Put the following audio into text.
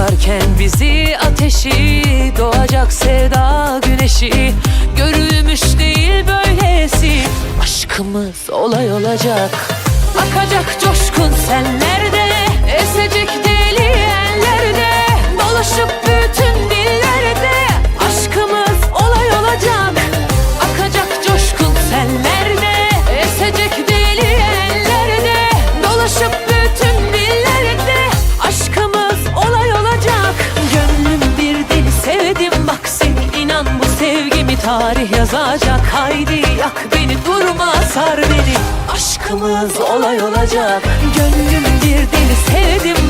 Yakarken bizi ateşi Doğacak sevda güneşi. Görülmüş değil böylesi Aşkımız olay olacak. Akacak coşkun senlerde Esecek tarih yazacak. Haydi yak beni durma sar beni. Aşkımız olay olacak. Gönlüm bir deli sevdim